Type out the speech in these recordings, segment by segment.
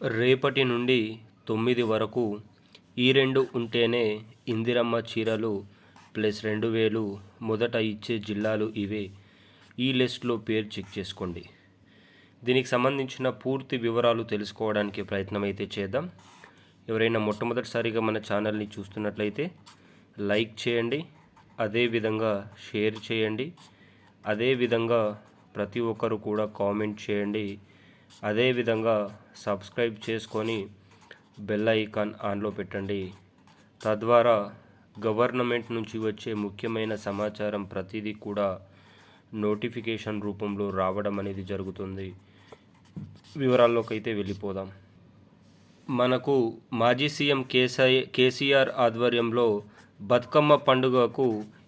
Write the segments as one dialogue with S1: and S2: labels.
S1: రేపటి నుండి తొమ్మిది వరకు ఈ రెండు ఉంటేనే ఇందిరమ్మ చీరలు ప్లస్ రెండు వేలు మొదట ఇచ్చే జిల్లాలు ఇవే. ఈ లిస్ట్లో పేరు చెక్ చేసుకోండి. దీనికి సంబంధించిన పూర్తి వివరాలు తెలుసుకోవడానికి ప్రయత్నం అయితే చేద్దాం. ఎవరైనా మొట్టమొదటిసారిగా మన ఛానల్ని చూస్తున్నట్లయితే లైక్ చేయండి అదేవిధంగా షేర్ చేయండి అదేవిధంగా ప్రతి ఒక్కరు కూడా కామెంట్ చేయండి. అదేవిధంగా సబ్స్క్రైబ్ చేసుకొని బెల్ ఐకాన్ ఆన్లో పెట్టండి. తద్వారా గవర్నమెంట్ నుంచి వచ్చే ముఖ్యమైన సమాచారం ప్రతిదీ కూడా నోటిఫికేషన్ రూపంలో రావడం అనేది జరుగుతుంది. వివరాల్లోకి అయితే వెళ్ళిపోదాం. మనకు మాజీ సీఎం కేసీ కేసీఆర్ ఆధ్వర్యంలో బతుకమ్మ పండుగకు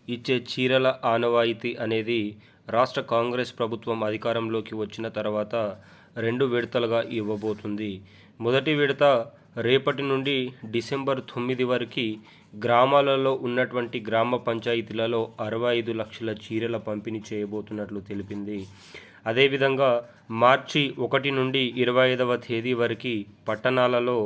S1: ఇచ్చే చీరల ఆనవాయితీ అనేది రాష్ట్ర కాంగ్రెస్ ప్రభుత్వం అధికారంలోకి వచ్చిన తర్వాత రెండు విడతలుగా ఇవ్వబోతుంది. మొదటి విడత రేపటి నుండి డిసెంబర్ తొమ్మిది వరకు గ్రామాలలో ఉన్నటువంటి గ్రామ పంచాయతీలలో అరవై ఐదు లక్షల చీరల పంపిణీ చేయబోతున్నట్లు తెలిపింది. అదేవిధంగా మార్చి ఒకటి నుండి ఇరవై ఐదవ తేదీ వరకు పట్టణాలలో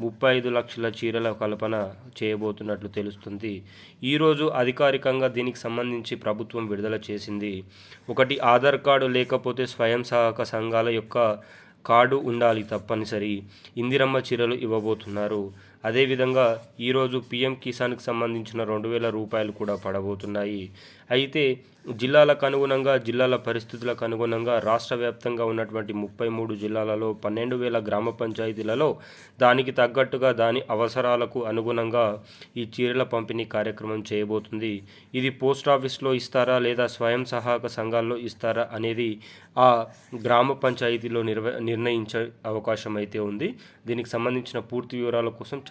S1: ముప్పై ఐదు లక్షల చీరల కల్పన చేయబోతున్నట్లు తెలుస్తుంది. ఈరోజు అధికారికంగా దీనికి సంబంధించి ప్రభుత్వం విడుదల చేసింది. ఒకటి ఆధార్ కార్డు లేకపోతే స్వయం సహాయక సంఘాల యొక్క కార్డు ఉండాలి తప్పనిసరి. ఇందిరమ్మ చీరలు ఇవ్వబోతున్నారు. అదేవిధంగా ఈరోజు పీఎం కిసాన్కి సంబంధించిన రెండు వేల రూపాయలు కూడా పడబోతున్నాయి. అయితే జిల్లాలకు అనుగుణంగా జిల్లాల పరిస్థితులకు అనుగుణంగా రాష్ట్ర వ్యాప్తంగా ఉన్నటువంటి ముప్పై మూడు జిల్లాలలో పన్నెండు వేల గ్రామ పంచాయతీలలో దానికి తగ్గట్టుగా దాని అవసరాలకు అనుగుణంగా ఈ చీరల పంపిణీ కార్యక్రమం చేయబోతుంది. ఇది పోస్ట్ ఆఫీస్లో ఇస్తారా లేదా స్వయం సహాయక సంఘాల్లో ఇస్తారా అనేది ఆ గ్రామ పంచాయతీలో నిర్వ నిర్ణయించే అవకాశం అయితే ఉంది. దీనికి సంబంధించిన పూర్తి వివరాల కోసం